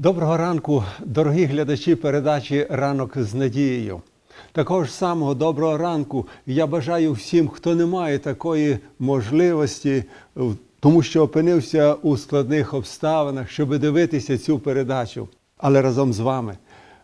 Доброго ранку, дорогі глядачі передачі Ранок з надією. Також самого доброго ранку я бажаю всім, хто не має такої можливості, тому що опинився у складних обставинах, щоб дивитися цю передачу. Але разом з вами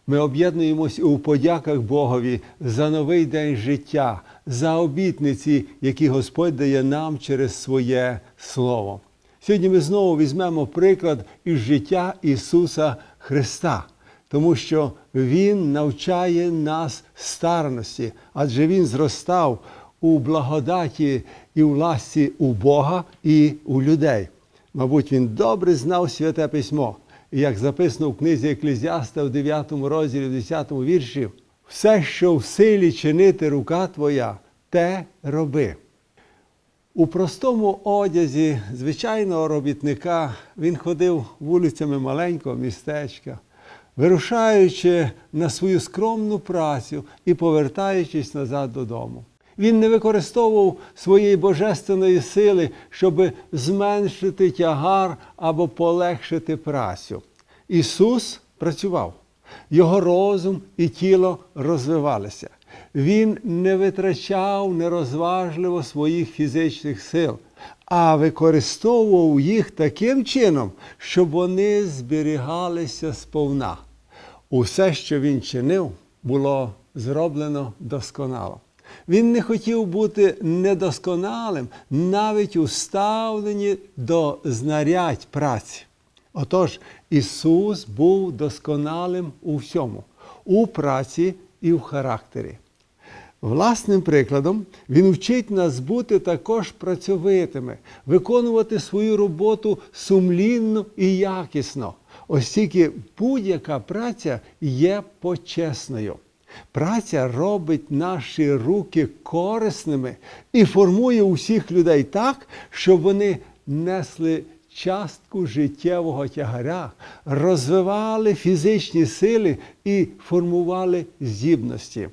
ми об'єднуємось у подяках Богові за новий день життя, за обітниці, які Господь дає нам через своє Слово. Сьогодні ми знову візьмемо приклад із життя Ісуса Христа, тому що Він навчає нас старності, адже Він зростав у благодаті і у ласці у Бога і у людей. Мабуть, він добре знав святе письмо. І як записано в книзі Еклезіаста в 9 розділі, в 10 вірші, все, що в силі чинити рука твоя, те роби. У простому одязі звичайного робітника він ходив вулицями маленького містечка, вирушаючи на свою скромну працю і повертаючись назад додому. Він не використовував своєї божественної сили, щоб зменшити тягар або полегшити працю. Ісус працював. Його розум і тіло розвивалися. Він не витрачав нерозважливо своїх фізичних сил, а використовував їх таким чином, щоб вони зберігалися сповна. Усе, що він чинив, було зроблено досконало. Він не хотів бути недосконалим навіть у ставленні до знарядь праці. Отож, Ісус був досконалим у всьому, у праці і в характері. Власним прикладом він вчить нас бути також працьовитими, виконувати свою роботу сумлінно і якісно, оскільки будь-яка праця є почесною. Праця робить наші руки корисними і формує усіх людей так, щоб вони несли частку життєвого тягаря, розвивали фізичні сили і формували здібності.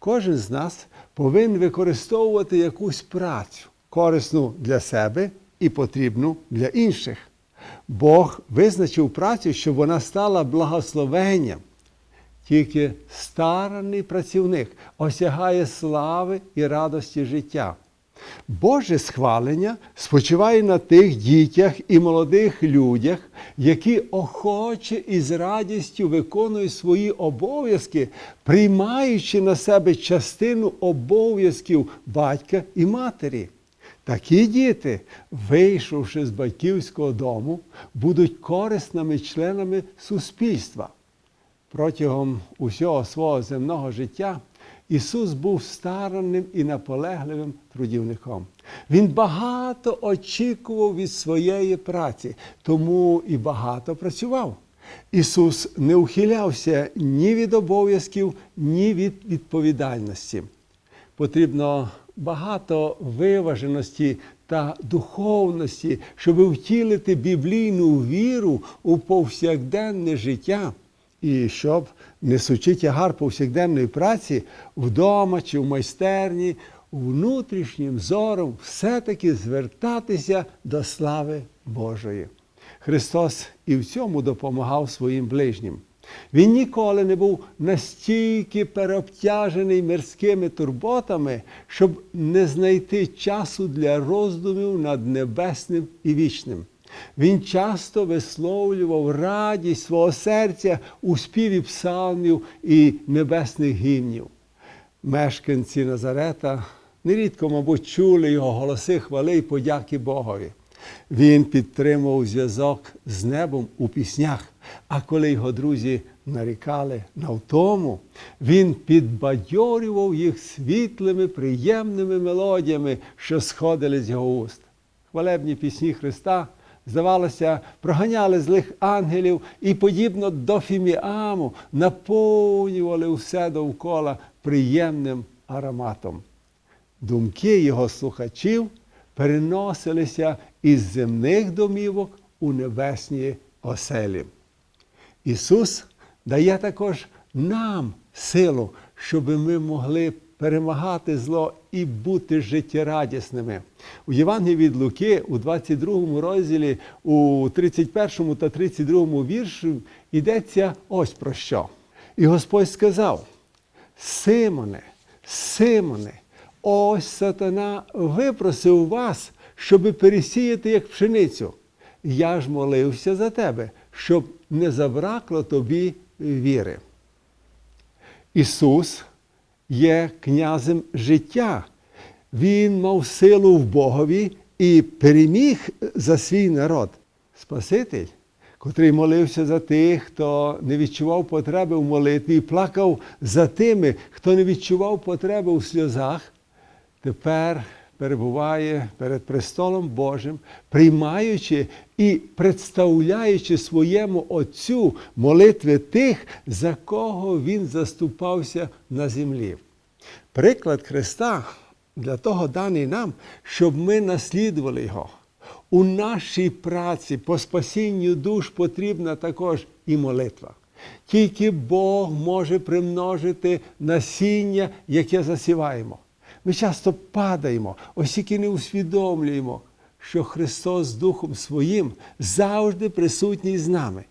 Кожен з нас повинен використовувати якусь працю, корисну для себе і потрібну для інших. Бог визначив працю, щоб вона стала благословенням. Тільки стараний працівник осягає слави і радості життя. Боже схвалення спочиває на тих дітях і молодих людях, які охоче і з радістю виконують свої обов'язки, приймаючи на себе частину обов'язків батька і матері. Такі діти, вийшовши з батьківського дому, будуть корисними членами суспільства. Протягом усього свого земного життя Ісус був старанним і наполегливим трудівником. Він багато очікував від своєї праці, тому і багато працював. Ісус не ухилявся ні від обов'язків, ні від відповідальності. Потрібно багато виваженості та духовності, щоб втілити біблійну віру у повсякденне життя. І щоб, несучи тягар повсякденної праці вдома чи в майстерні, внутрішнім зором все-таки звертатися до слави Божої. Христос і в цьому допомагав своїм ближнім. Він ніколи не був настільки переобтяжений мирськими турботами, щоб не знайти часу для роздумів над небесним і вічним. Він часто висловлював радість свого серця у співі псалмів і небесних гімнів. Мешканці Назарета нерідко, мабуть, чули його голоси хвали й подяки Богові. Він підтримував зв'язок з небом у піснях, а коли його друзі нарікали на втому, він підбадьорював їх світлими, приємними мелодіями, що сходили з його уст. Хвалебні пісні Христа здавалося, проганяли злих ангелів і, подібно до фіміаму, наповнювали все довкола приємним ароматом. Думки його слухачів переносилися із земних домівок у небесні оселі. Ісус дає також нам силу, щоб ми могли перемагати зло і бути життєрадісними. У Євангелії від Луки у 22 розділі, у 31 та 32 вірші йдеться ось про що. І Господь сказав: Симоне, Симоне, ось сатана випросив вас, щоби пересіяти як пшеницю. Я ж молився за тебе, щоб не забракло тобі віри. Ісус є князем життя. Він мав силу в Богові і переміг за свій народ. Спаситель, котрий молився за тих, хто не відчував потреби в молитві, і плакав за тими, хто не відчував потреби у сльозах, тепер перебуває перед престолом Божим, приймаючи і представляючи своєму Отцю молитви тих, за кого Він заступався на землі. Приклад Христа для того даний нам, щоб ми наслідували Його. У нашій праці по спасінню душ потрібна також і молитва. Тільки Бог може примножити насіння, яке засіваємо. Ми часто падаємо, ось тільки не усвідомлюємо, що Христос Духом Своїм завжди присутній з нами,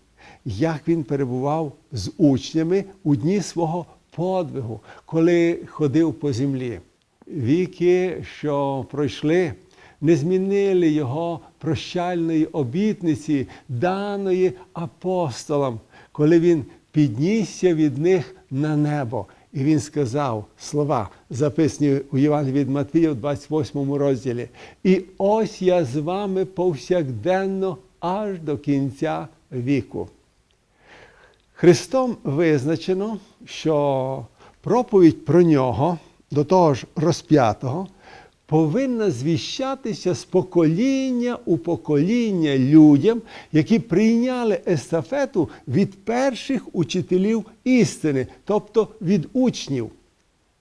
як Він перебував з учнями у дні свого подвигу, коли ходив по землі. Віки, що пройшли, не змінили його прощальної обітниці, даної апостолам, коли він піднісся від них на небо. І він сказав слова, записані у Євангелії від Матвія в 28 розділі. І ось я з вами повсякденно аж до кінця віку. Христом визначено, що проповідь про нього, до того ж розп'ятого, повинна звіщатися з покоління у покоління людям, які прийняли естафету від перших учителів істини, тобто від учнів.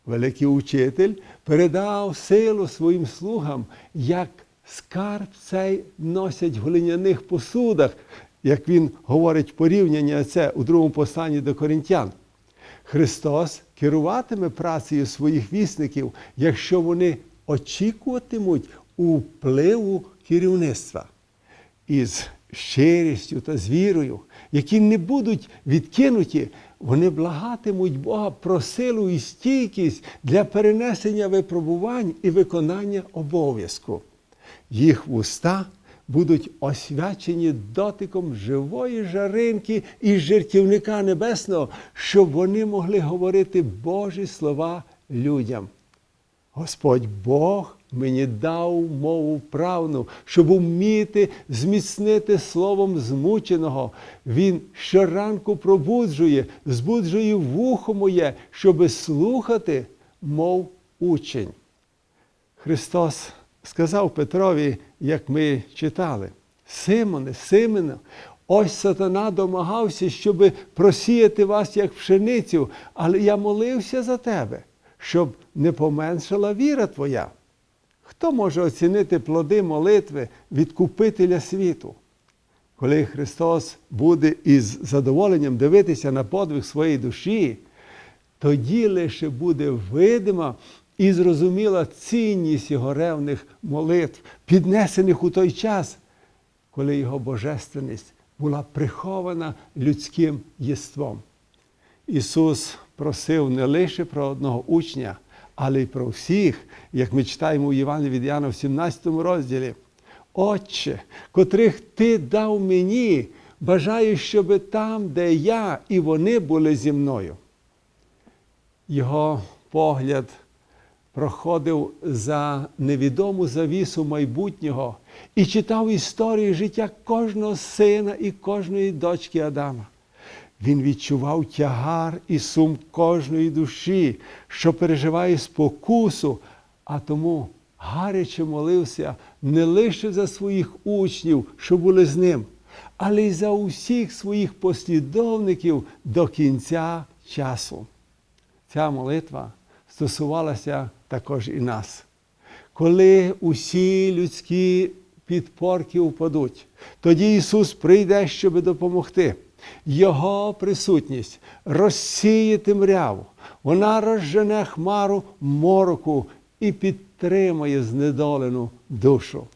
Великий учитель передав силу своїм слугам, як скарб цей носять в глиняних посудах, як він говорить порівняння це у другому посланні до коринтян. Христос керуватиме працею своїх вісників, якщо вони очікуватимуть впливу керівництва із щирістю та з вірою, які не будуть відкинуті, вони благатимуть Бога про силу і стійкість для перенесення випробувань і виконання обов'язку. Їх вуста будуть освячені дотиком живої жаринки і жертівника небесного, щоб вони могли говорити Божі слова людям. Господь Бог мені дав мову правну, щоб вміти зміцнити словом змученого. Він щоранку пробуджує, збуджує вухо моє, щоби слухати, мов учень. Христос сказав Петрові, як ми читали, Симоне, Симоне, ось сатана домагався, щоби просіяти вас як пшеницю, але я молився за тебе щоб не поменшала віра твоя. Хто може оцінити плоди молитви відкупителя світу? Коли Христос буде із задоволенням дивитися на подвиг своєї душі, тоді лише буде видима і зрозуміла цінність його ревних молитв, піднесених у той час, коли його божественність була прихована людським єством. Ісус просив не лише про одного учня, але й про всіх, як ми читаємо у Івані від Яна в 17 розділі. Отче, котрих Ти дав мені, бажаю, щоб там, де я, і вони були зі мною. Його погляд проходив за невідому завісу майбутнього і читав історії життя кожного сина і кожної дочки Адама. Він відчував тягар і сум кожної душі, що переживає спокусу, а тому гаряче молився не лише за своїх учнів, що були з ним, але й за усіх своїх послідовників до кінця часу. Ця молитва стосувалася також і нас. Коли усі людські підпорки впадуть, тоді Ісус прийде, щоб допомогти. Його присутність розсіє темряву, вона розжене хмару мороку і підтримає знедолену душу.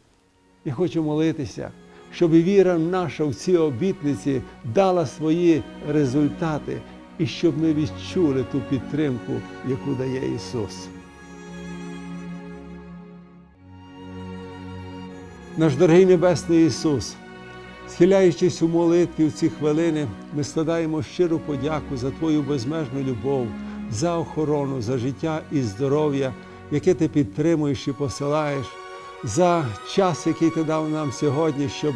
Я хочу молитися, щоб віра наша в ці обітниці дала свої результати і щоб ми відчули ту підтримку, яку дає Ісус. Наш дорогий Небесний Ісус, схиляючись у молитві в ці хвилини, ми складаємо щиру подяку за Твою безмежну любов, за охорону, за життя і здоров'я, яке ти підтримуєш і посилаєш, за час, який ти дав нам сьогодні, щоб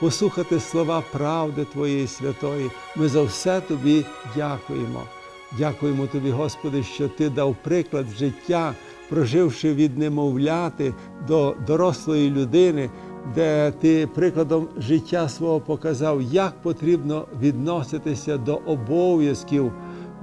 послухати слова правди Твоєї святої. Ми за все Тобі дякуємо. Дякуємо Тобі, Господи, що Ти дав приклад життя, проживши від немовляти до дорослої людини, де ти прикладом життя свого показав, як потрібно відноситися до обов'язків,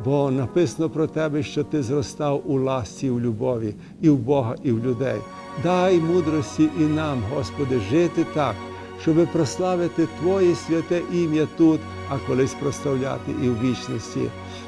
бо написано про тебе, що ти зростав у ласці, в любові і в Бога, і в людей. Дай мудрості і нам, Господи, жити так, щоби прославити Твоє святе ім'я тут, а колись прославляти і в вічності.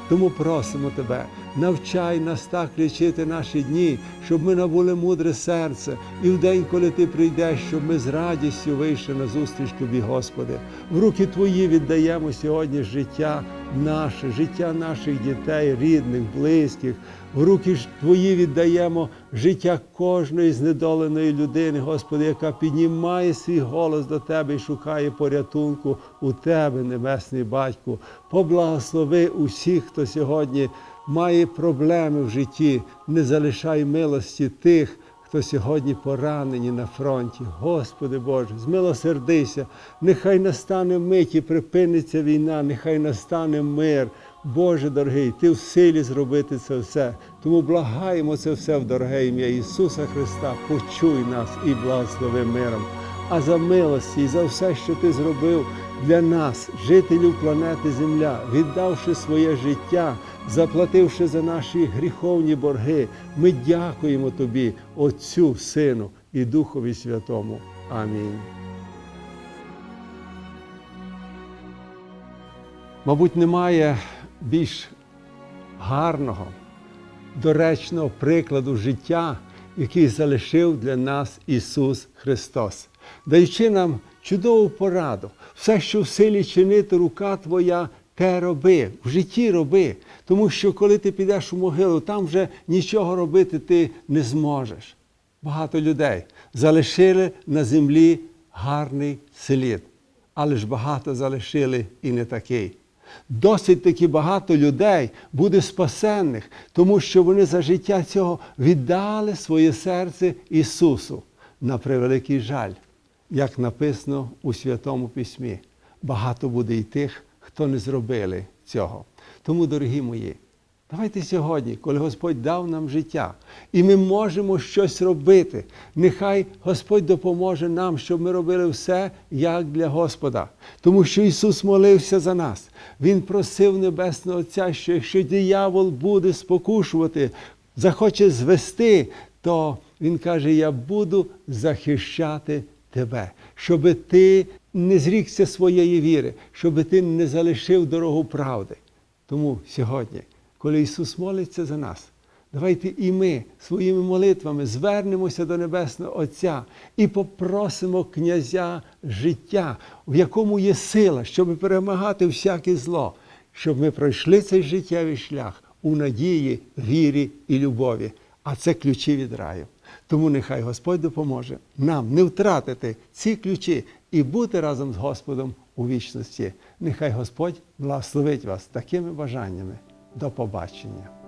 Тому просимо Тебе, навчай нас так лічити наші дні, щоб ми набули мудре серце, і в день, коли Ти прийдеш, щоб ми з радістю вийшли на зустріч Тобі, Господи. В руки Твої віддаємо сьогодні життя наше, життя наших дітей, рідних, близьких. В руки ж Твої віддаємо життя кожної знедоленої людини, Господи, яка піднімає свій голос до Тебе і шукає порятунку у Тебе, Небесний Батьку. Поблагослови усіх, хто сьогодні має проблеми в житті, не залишай милості тих, хто сьогодні поранені на фронті. Господи Боже, змилосердися, нехай настане мить і припиниться війна, нехай настане мир. Боже дорогий, Ти в силі зробити це все. Тому благаємо це все в дороге ім'я Ісуса Христа. Почуй нас і благослови миром. А за милості і за все, що ти зробив для нас, жителів планети Земля, віддавши своє життя, заплативши за наші гріховні борги, ми дякуємо Тобі, Отцю, Сину і Духові Святому. Амінь. Мабуть, немає більш гарного, доречного прикладу життя, який залишив для нас Ісус Христос, даючи нам чудову пораду, все, що в силі чинити рука Твоя, те роби, в житті роби. Тому що коли ти підеш у могилу, там вже нічого робити ти не зможеш. Багато людей залишили на землі гарний слід, але ж багато залишили і не такий. Досить таки багато людей буде спасенних, тому що вони за життя цього віддали своє серце Ісусу на превеликий жаль, як написано у Святому Письмі. Багато буде і тих, хто не зробили цього. Тому, дорогі мої, давайте сьогодні, коли Господь дав нам життя, і ми можемо щось робити, нехай Господь допоможе нам, щоб ми робили все як для Господа. Тому що Ісус молився за нас. Він просив Небесного Отця, що якщо диявол буде спокушувати, захоче звести, то Він каже: Я буду захищати тебе, щоби ти не зрікся своєї віри, щоби ти не залишив дорогу правди. Тому сьогодні, коли Ісус молиться за нас, давайте і ми своїми молитвами звернемося до Небесного Отця і попросимо князя життя, в якому є сила, щоб перемагати всяке зло, щоб ми пройшли цей життєвий шлях у надії, вірі і любові. А це ключі від раю. Тому нехай Господь допоможе нам не втратити ці ключі і бути разом з Господом у вічності. Нехай Господь благословить вас такими бажаннями. До побачення.